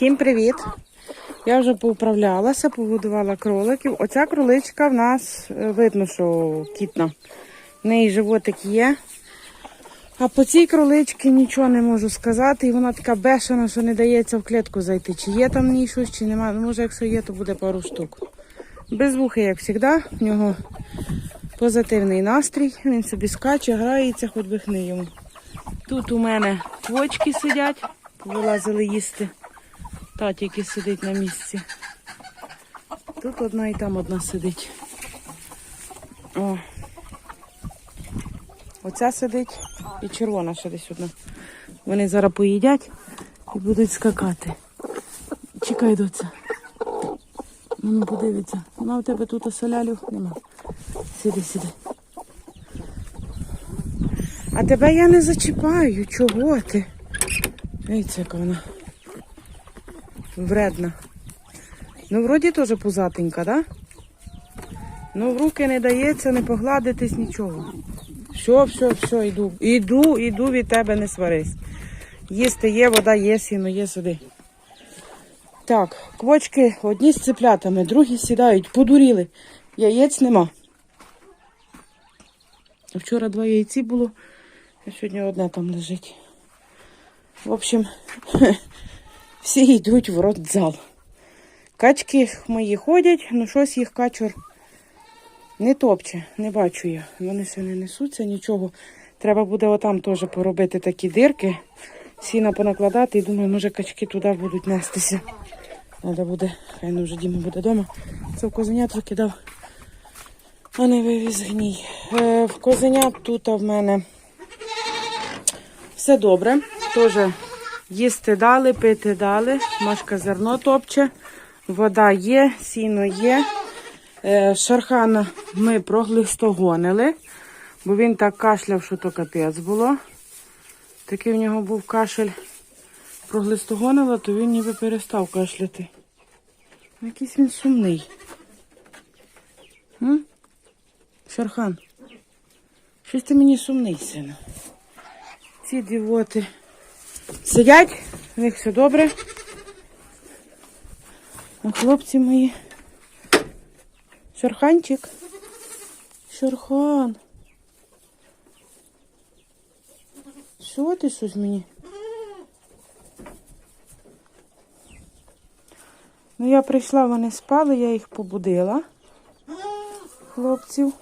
Всім привіт! Я вже поуправлялася, побудувала кроликів. Оця кроличка в нас е, видно, що кітна. В неї животик є. А по цій кроличці нічого не можу сказати. І вона така бешена, що не дається в клітку зайти. Чи є там в ній щось, чи немає. Ну, може, якщо є, то буде пару штук. Без вухи, як завжди, в нього позитивний настрій. Він собі скаче, грається, хоч би хни йому. Тут у мене квочки сидять, вилазили їсти. Та тільки сидить на місці. Тут одна і там одна сидить. О. Оця сидить і червона ще десь одна. Вони зараз поїдять і будуть скакати. Чекай до це. Ну, подивіться. Вона у тебе тут оселялю нема. Сиди, сиди. А тебе я не зачіпаю. Чого ти? Дивіться, яка вона. Вредна. Ну, вроді теж пузатенька, да? Ну, в руки не дається не погладитись нічого. Все, все, все, йду. Іду, іду від тебе, не сварись. Їсти є, вода є, сіно є сюди. Так, квочки одні з цеплятами, другі сідають, подуріли. Яєць нема. Вчора два яйці було, а сьогодні одне там лежить. В общем, всі йдуть в родзал. Качки мої ходять, ну щось їх качур не топче, не бачу я. Вони ще не несуться, нічого. Треба буде отам теж поробити такі дирки, сіна понакладати і думаю, може качки туди будуть нестися. Треба буде, хай ну вже Діма буде вдома. Це в козенят викидав, а не вивіз гній. Е, в козенят тут в мене все добре. Теж їсти дали, пити дали. Машка зерно топче, вода є, сіно є. Е, Шархана ми проглистогонили, бо він так кашляв, що то капець було. Такий в нього був кашель. Проглистогонила, то він ніби перестав кашляти. Якийсь він сумний. М? Шархан, щось ти мені сумний, сина. Ці дівоти сидять, в них все добре. А хлопці мої. Шарханчик. Шархан. Що ти щось мені? Ну, я прийшла, вони спали, я їх побудила. Хлопців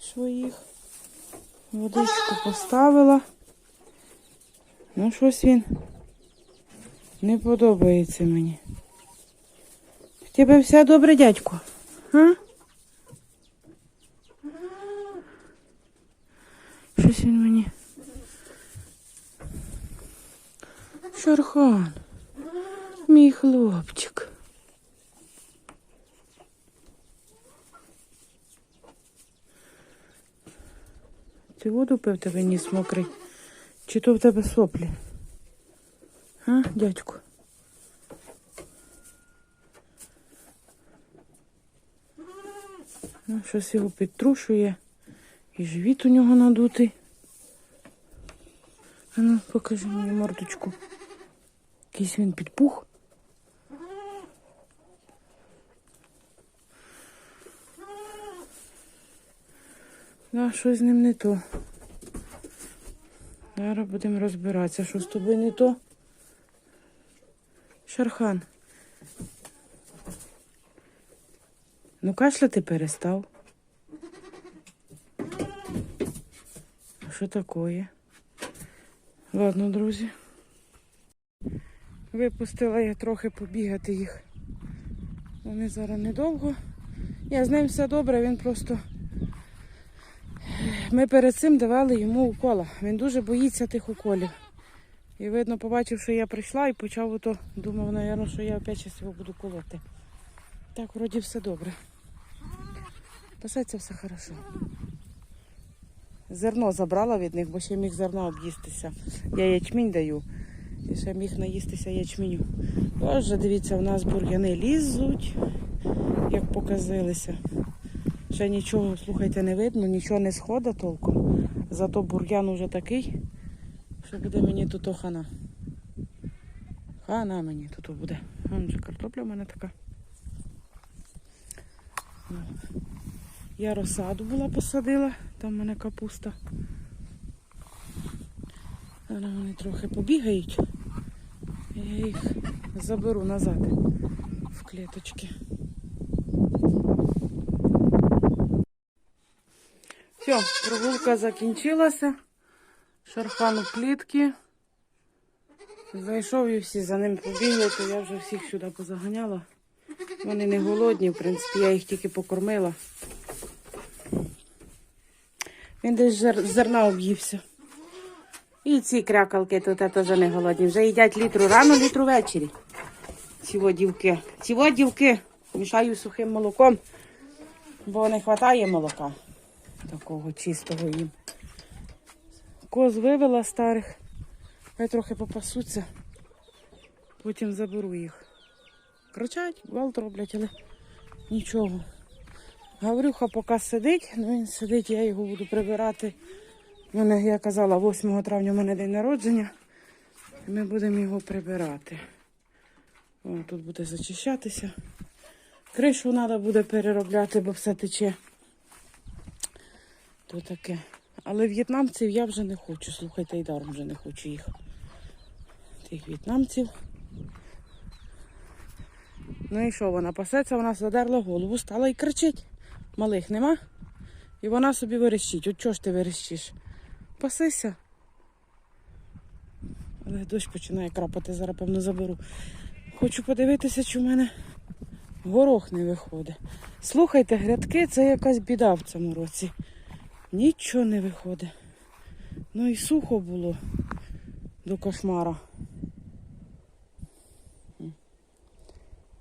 своїх. Водичку поставила. Ну, щось він не подобається мені. Тебе все добре, дядько? А? Щось він мені. Шархан. Мій хлопчик. Ти воду пив тебе ніс мокрий? Чи то в тебе соплі? А, дядьку? Ну, щось його підтрушує. І живіт у нього надутий. А ну, покажи мені мордочку. Якийсь він підпух. Да, щось з ним не то. Зараз будемо розбиратися, що з тобою не то. Шархан. Ну, кашляти перестав. Що таке? Ладно, друзі. Випустила я трохи побігати їх. Вони зараз недовго. Я з ним все добре, він просто. Ми перед цим давали йому укола. Він дуже боїться тих уколів. І видно, побачив, що я прийшла і почав ото, думав, напевно, що я опять щось його буду колоти. Так, вроді все добре. Писається все хорошо. Зерно забрала від них, бо ще міг зерно об'їстися. Я ячмінь даю. І ще міг наїстися ячменю. Тож, дивіться, у нас бур'яни лізуть, як показилися. Ще нічого, слухайте, не видно, нічого не сходить толком. Зато бур'ян уже такий, що буде мені тут охана. Хана мені тут буде. Вон же картопля в мене така. Я розсаду була посадила, там в мене капуста. Зараз вони трохи побігають. Я їх заберу назад в клеточки. Все, прогулка закінчилася. Шархан у клітки. Зайшов і всі за ним побігли, то я вже всіх сюди позаганяла. Вони не голодні, в принципі, я їх тільки покормила. Він десь зерна об'ївся. І ці крякалки тут теж не голодні. Вже їдять літру рано, літру ввечері. Ці во дівки. Ці во дівки мішаю сухим молоком, бо не вистачає молока. Такого чистого їм. Коз вивела старих. Хай трохи попасуться. Потім заберу їх. Кричать, гвалт роблять, але нічого. Гаврюха поки сидить, ну він сидить, я його буду прибирати. Мене, я казала, 8 травня у мене день народження. І Ми будемо його прибирати. О, тут буде зачищатися. Кришу треба буде переробляти, бо все тече. То таке. Але в'єтнамців я вже не хочу. Слухайте, і даром вже не хочу їх. Тих в'єтнамців. Ну і що, вона пасеться, вона задерла голову, стала і кричить. Малих нема. І вона собі верещить. От чого ж ти верещиш? Пасися. Але дощ починає крапати, зараз певно заберу. Хочу подивитися, чи в мене горох не виходить. Слухайте, грядки це якась біда в цьому році. Нічого не виходить. Ну і сухо було до кошмара.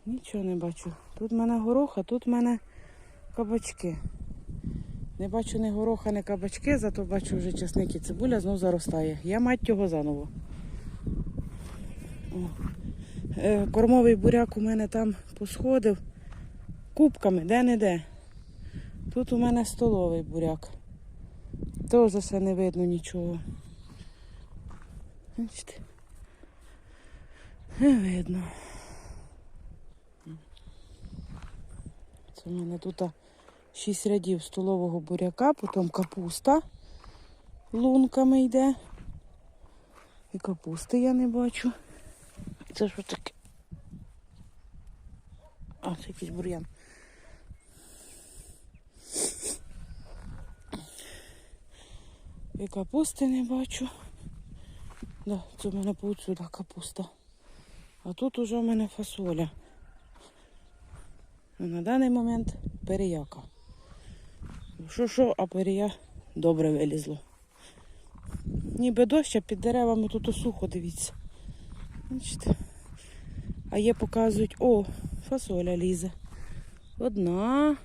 Нічого не бачу. Тут в мене горох, а тут в мене кабачки. Не бачу ні гороха, ні кабачки, зато бачу вже часник і цибуля знов заростає. Я мать його заново. О. Е, Кормовий буряк у мене там посходив кубками, де-не-де. Тут у мене столовий буряк. Теж все не видно нічого. Бачите? Не видно. Це у мене тут шість рядів столового буряка, потім капуста лунками йде. І капусти я не бачу. Це що таке? А, це якийсь бур'ян. І капусти не бачу. Да, це в мене повсюди капуста. А тут уже в мене фасоля. Ну, на даний момент переяка. Що що, а перея добре вилізло. Ніби дощ, а під деревами тут осухо, дивіться. Бачите? А є показують, о, фасоля лізе. Одна,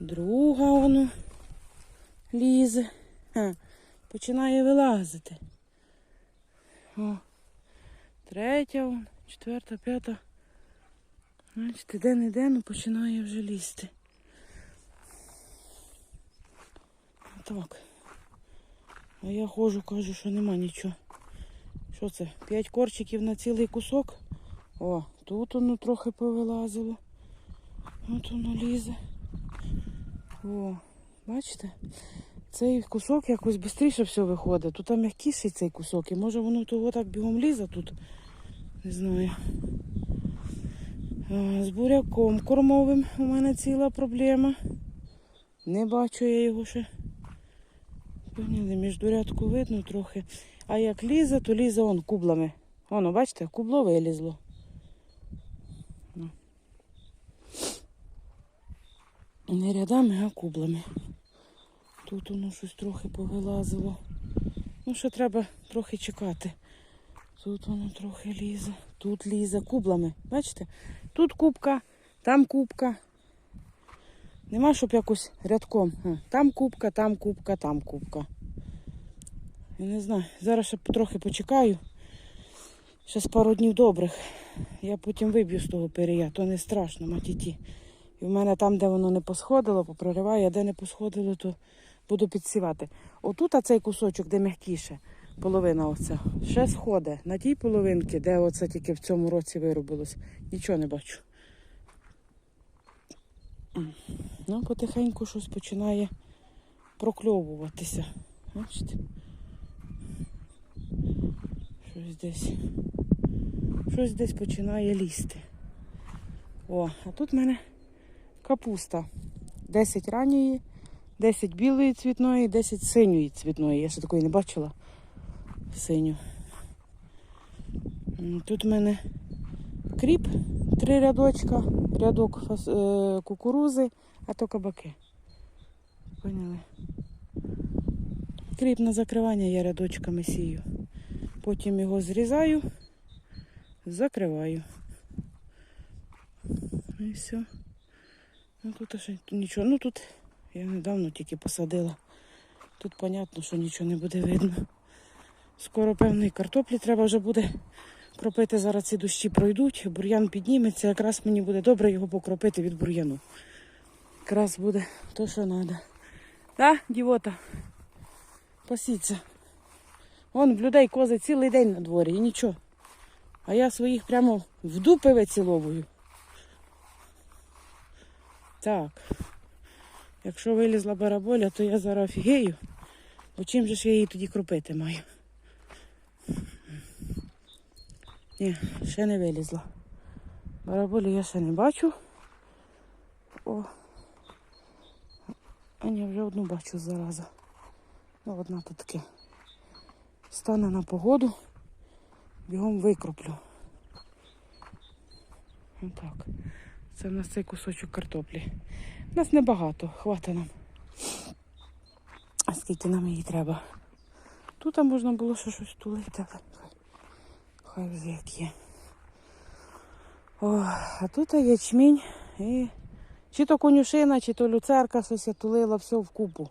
друга воно лізе. Починає вилазити. О, третя, вон, четверта, п'ята. Бачите, де не де, ну починає вже лізти. Так. А я ходжу, кажу, що нема нічого. Що це? П'ять корчиків на цілий кусок. О, тут воно трохи повилазило. От воно лізе. О, бачите? Цей кусок якось швидше все виходить. Тут там м'якіший цей кусок. І може воно того так бігом лізе тут. Не знаю. З буряком кормовим у мене ціла проблема. Не бачу я його ще. Поняли, між дурядку видно трохи. А як лізе, то лізе он кублами. Воно, бачите, кубло вилізло. Ну. Не рядами, а кублами. Тут воно щось трохи повилазило. Ну, ще треба трохи чекати. Тут воно трохи лізе, тут лізе кублами. Бачите? Тут кубка, там кубка. Нема, щоб якось рядком. Там кубка, там кубка, там кубка. Я не знаю. Зараз ще трохи почекаю. Ще з пару днів добрих. Я потім виб'ю з того перія, то не страшно, матіті. І в мене там, де воно не посходило, попрориваю, а де не посходило, то буду підсівати. Отут цей кусочок, де м'якіше, половина оця. Ще сходить. На тій половинці, де оце тільки в цьому році виробилось, нічого не бачу. Ну, потихеньку щось починає прокльовуватися. Бачите? Щось десь. Щось десь починає лізти. О, а тут в мене капуста. 10 ранньої, 10 білої цвітної, 10 синьої цвітної. Я ще такої не бачила. Синю. Тут в мене кріп, три рядочка, рядок е, кукурузи, а то кабаки. Поняли? Кріп на закривання я рядочками сію. Потім його зрізаю, закриваю. І все. Ну тут ще нічого. Ну тут я недавно тільки посадила. Тут понятно, що нічого не буде видно. Скоро певної картоплі треба вже буде кропити. Зараз ці дощі пройдуть, бур'ян підніметься. Якраз мені буде добре його покропити від бур'яну. Якраз буде то, що треба. Так, дівота? Пасіться. Вон в людей кози цілий день на дворі і нічого. А я своїх прямо в дупи виціловую. Так. Якщо вилізла бараболя, то я зараз офігею. Бо чим же ж я її тоді кропити маю? Ні, ще не вилізла. Бараболі я ще не бачу. О. А ні, вже одну бачу зараза. Ну, одна тут таке. Стане на погоду, бігом викроплю. Отак. Це в нас цей кусочок картоплі. У нас небагато, хватить нам. А скільки нам її треба? Тут можна було ще щось тулити, хай, вже як є. О, а тут ячмінь і чи то конюшина, чи то люцерка щось я тулила все в купу.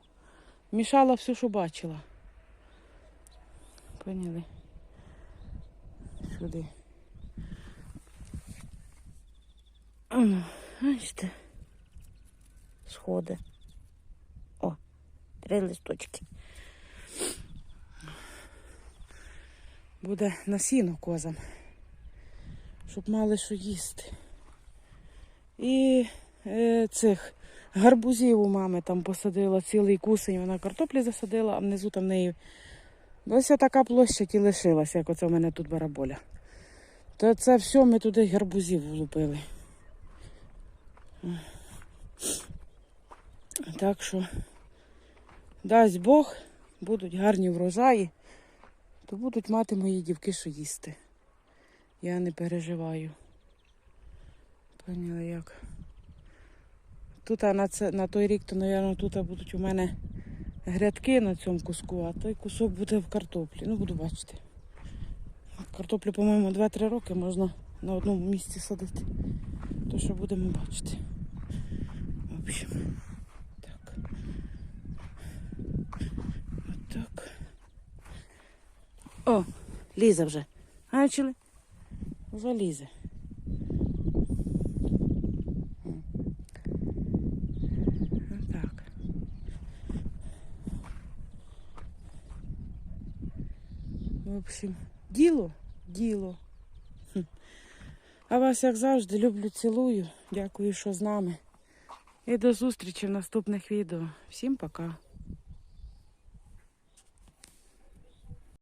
Мішала все, що бачила. Поняли? Сюди. Ано, бачите? Сходи. О, три листочки. Буде на сіно козам, щоб мали що їсти. І е, цих гарбузів у мами там посадила цілий кусень, вона картоплі засадила, а внизу там в неї ось така площадь і лишилася, як оце в мене тут бараболя. То це все ми туди гарбузів влупили. Так що, дасть Бог, будуть гарні врожаї, то будуть мати мої дівки, що їсти. Я не переживаю. Поняли як. Тут а на, це, на той рік, то, мабуть, тут будуть у мене грядки на цьому куску, а той кусок буде в картоплі. Ну, буду бачити. Картоплю, по-моєму, 2-3 роки можна на одному місці садити. То що будемо бачити. Общем, так. От так. О, лізе вже. Бачили? Вже лізе. М. В общем, діло, діло. А вас, як завжди, люблю, цілую. Дякую, що з нами. І до зустрічі в наступних відео. Всім пока.